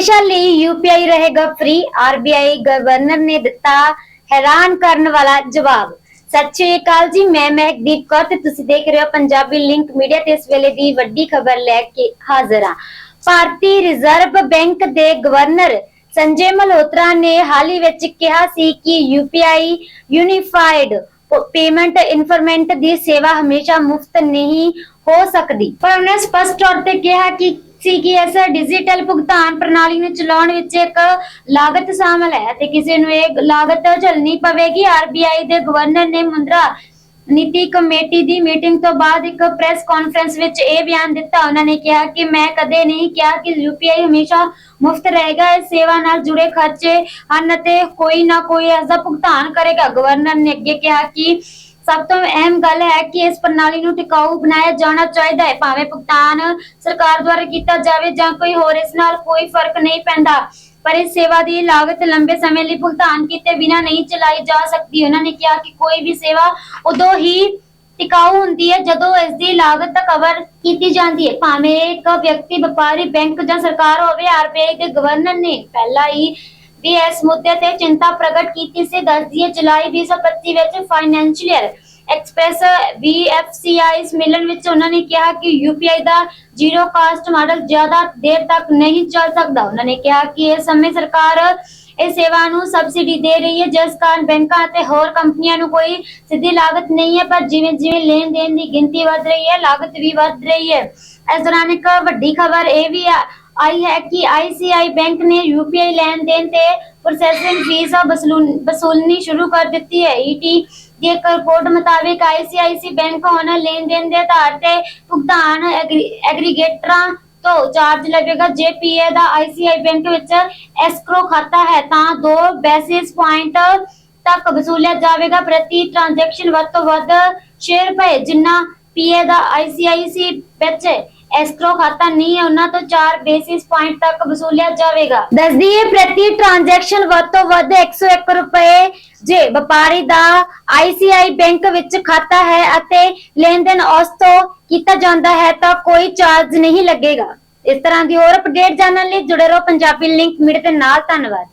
ਹਮੇਸ਼ਾ ਲਈ ਯੂਪੀਆਈ ਰਹੇਗਾ ਫ੍ਰੀ ਆਰਬੀਆਈ ਗਵਰਨਰ ਨੇ ਦਿੱਤਾ ਹੈਰਾਨ ਕਰਨ ਵਾਲਾ ਜਵਾਬ। ਸਤਿ ਸ਼੍ਰੀ ਅਕਾਲ ਜੀ, ਮੈਂ ਮਹਿਕਦੀਪ ਕੌਰ ਤੇ ਤੁਸੀਂ ਦੇਖ ਰਹੇ ਹੋ ਪੰਜਾਬੀ ਲਿੰਕ ਮੀਡੀਆ ਤੇ ਇਸ ਵੇਲੇ ਦੀ ਵੱਡੀ ਖਬਰ ਲੈ ਕੇ ਹਾਜ਼ਰ ਹਾਂ। ਭਾਰਤੀ ਰਿਜ਼ਰਵ ਬੈਂਕ ਦੇ ਗਵਰਨਰ ਸੰਜੇ ਮਲਹੋਤਰਾ ਨੇ ਹਾਲ ਹੀ ਵਿੱਚ ਕਿਹਾ ਸੀ ਕਿ ਯੂਪੀਆਈ ਯੂਨੀਫਾਈਡ ਪੇਮੈਂਟ ਇਨਫਰਮੈਂਟ ਦੀ ਸੇਵਾ ਹਮੇਸ਼ਾ ਮੁਫਤ ਨਹੀਂ ਹੋ ਸਕਦੀ। ਪਰ ਉਹਨੇ ਸਪਸ਼ਟ ਤੌਰ ਤੇ ਕਿਹਾ ਕਿ ਸੀ ਡਿਜੀਟਲ ਭੁਗਤਾਨ ਪ੍ਰਣਾਲੀ ਨੂੰ ਚਲਾਉਣ ਵਿੱਚ ਇੱਕ ਲਾਗਤ ਸ਼ਾਮਲ ਹੈ ਤੇ ਕਿਸੇ ਨੂੰ ਇਹ ਲਾਗਤ ਝੱਲਣੀ ਪਵੇਗੀ। ਆਰਬੀਆਈ ਦੇ ਗਵਰਨਰ ਨੇ ਮੁੰਦਰਾ ਨੀਤੀ ਕਮੇਟੀ ਦੀ ਮੀਟਿੰਗ ਤੋਂ ਬਾਅਦ ਇੱਕ ਪ੍ਰੈਸ ਕਾਨਫਰੰਸ ਵਿੱਚ ਇਹ ਬਿਆਨ ਦਿੱਤਾ। ਉਹਨਾਂ ਨੇ ਕਿਹਾ ਕਿ ਮੈਂ ਕਦੇ ਨਹੀਂ ਕਿਹਾ ਕਿ ਯੂਪੀਆਈ ਹਮੇਸ਼ਾ ਮੁਫਤ ਰਹੇਗਾ। ਇਸ ਸੇਵਾ ਨਾਲ ਜੁੜੇ ਖਰਚੇ ਹਨ ਤੇ ਕੋਈ ਨਾ ਕੋਈ ਇਸ ਦਾ ਭੁਗਤਾਨ ਕਰੇਗਾ। ਗਵਰਨਰ ਨੇ ਅੱਗੇ ਕਿਹਾ ਕਿ ਸਭ ਤੋਂ ਅਹਿਮ ਗੱਲ ਹੈ ਕਿ ਇਸ ਪ੍ਰਣਾਲੀ ਨੂੰ ਟਿਕਾਊ ਬਣਾਇਆ ਜਾਣਾ ਚਾਹੀਦਾ ਹੈ, ਭਾਵੇਂ ਭੁਗਤਾਨ ਸਰਕਾਰ ਦੁਆਰਾ ਕੀਤਾ ਜਾਵੇ ਜਾਂ ਕੋਈ ਹੋਰ, ਇਸ ਨਾਲ ਕੋਈ ਫ਼ਰਕ ਨਹੀਂ ਪੈਂਦਾ। ਪਰ ਇਸ ਸੇਵਾ ਦੀ ਲਾਗਤ ਲੰਬੇ ਸਮੇਂ ਲਈ ਭੁਗਤਾਨ ਕੀਤੇ ਬਿਨਾਂ ਨਹੀਂ ਚਲਾਈ ਜਾ ਸਕਦੀ। ਉਹਨਾਂ ਨੇ ਕਿਹਾ ਕਿ ਕੋਈ ਵੀ ਸੇਵਾ ਉਦੋਂ ਹੀ ਟਿਕਾਊ ਹੁੰਦੀ ਹੈ ਜਦੋਂ ਇਸ ਦੀ ਲਾਗਤ ਕਵਰ ਕੀਤੀ ਜਾਂਦੀ ਹੈ। ਭਾਵੇਂ ਇਹ ਇੱਕ ਵਿਅਕਤੀ, ਵਪਾਰੀ, ਬੈਂਕ ਜਾਂ ਸਰਕਾਰ ਹੋਵੇ ਆਰਬੀਆਈ ਦੇ ਗਵਰਨਰ ਨੇ ਪਹਿਲਾਂ ਹੀ ਵੀ ਇਸ ਮੁੱਦੇ ਤੇ ਚਿੰਤਾ ਪ੍ਰਗਟ ਕੀਤੀ ਸੀ। ਦੱਸਦੀ ਹੈ ਜੁਲਾਈ 2025 ਵਿੱਚ ਫਾਈਨੈਂਸ਼ੀਅਲ ਐਕਸਪ੍ਰੈਸ BFCI ਮਿਲਨ ਵਿੱਚ ਉਹਨਾਂ ਨੇ ਕਿਹਾ ਕਿ UPI ਦਾ ਜ਼ੀਰੋ ਕਾਸਟ ਮਾਡਲ ਜ਼ਿਆਦਾ ਦੇਰ ਤੱਕ ਨਹੀਂ ਚੱਲ ਸਕਦਾ। ਉਹਨਾਂ ਨੇ ਕਿਹਾ ਕਿ ਇਸ ਸਮੇਂ ਸਰਕਾਰ ਇਹ ਸੇਵਾ ਨੂੰ ਸਬਸਿਡੀ ਦੇ ਰਹੀ ਹੈ, ਜਿਸ ਕਾਰਨ ਬੈਂਕਾਂ ਅਤੇ ਹੋਰ ਕੰਪਨੀਆਂ ਨੂੰ ਕੋਈ ਸਿੱਧੀ ਲਾਗਤ ਨਹੀਂ ਹੈ, ਪਰ ਜਿਵੇਂ ਜਿਵੇਂ ਲੈਣ ਦੇਣ ਦੀ ਗਿਣਤੀ ਵੱਧ ਰਹੀ ਹੈ, ਲਾਗਤ ਵੀ ਵੱਧ ਰਹੀ ਹੈ। ਇਸ ਦੌਰਾਨ ਇੱਕ ਵੱਡੀ ਖਬਰ ਇਹ ਵੀ ਆ- ਆਈ ਹੈ ਕਿ ਆਈਸੀਆਈ ਬੈਂਕ ਨੇ ਯੂਪੀਆਈ ਲੈਣ ਦੇਣ ਤੇ ਪ੍ਰੋਸੈਸਿੰਗ ਫੀਸ ਵਸੂਲਣੀ ਸ਼ੁਰੂ ਕਰ ਦਿੱਤੀ ਹੈ। ਈਟੀ ਦੀ ਰਿਪੋਰਟ ਮੁਤਾਬਿਕ ਆਈਸੀਆਈਸੀ ਬੈਂਕ ਹੁਣ ਲੈਣ ਦੇਣ ਦੇ ਆਧਾਰ ਤੇ ਭੁਗਤਾਨ ਐਗਰੀਗੇਟਰਾਂ ਤੋਂ ਚਾਰਜ ਲਵੇਗਾ ਜੇ ਪੀਏ ਦਾ ਆਈਸੀਆਈ ਬੈਂਕ ਵਿੱਚ ਐਸਕ੍ਰੋ ਖਾਤਾ ਹੈ ਤਾਂ 2 ਬੇਸਿਸ ਪੁਆਇੰਟ ਤੱਕ ਵਸੂਲਿਆ ਜਾਵੇਗਾ। ਪ੍ਰਤੀ ਟ੍ਰਾਂਜੈਕਸ਼ਨ ਵੱਧ ਤੋਂ ਵੱਧ 6 ਰੁਪਏ ਜਿੰਨਾ ਪੀਏ ਦਾ ਆਈਸੀਆਈਸੀ ਵਿੱਚ ਐਸਕ੍ਰੋ ਖਾਤਾ ਨਹੀਂ ਹੈ, ਉਹਨਾਂ ਤੋਂ 4 ਬੇਸਿਸ ਪੁਆਇੰਟ ਤੱਕ ਵਸੂਲਿਆ ਜਾਵੇਗਾ। ਦੱਸਦੀ ਹੈ ਪ੍ਰਤੀ ਟ੍ਰਾਂਜੈਕਸ਼ਨ ਵੱਧ ਤੋਂ ਵੱਧ 101 ਰੁਪਏ ਜੇ ਵਪਾਰੀ ਦਾ ਆਈਸੀਆਈ ਬੈਂਕ ਵਿੱਚ ਖਾਤਾ ਹੈ ਅਤੇ ਲੈਣ ਦੇਣ ਉਸ ਤੋਂ ਕੀਤਾ ਜਾਂਦਾ ਹੈ ਤਾਂ ਕੋਈ ਚਾਰਜ ਨਹੀਂ ਲੱਗੇਗਾ। ਇਸ ਤਰ੍ਹਾਂ ਦੀ ਹੋਰ ਅਪਡੇਟ ਜਾਣਨ ਲਈ ਜੁੜੇ ਰਹੋ ਪੰਜਾਬੀ ਲਿੰਕ ਮੀਡੀਆ ਦੇ ਨਾਲ। ਧੰਨਵਾਦ।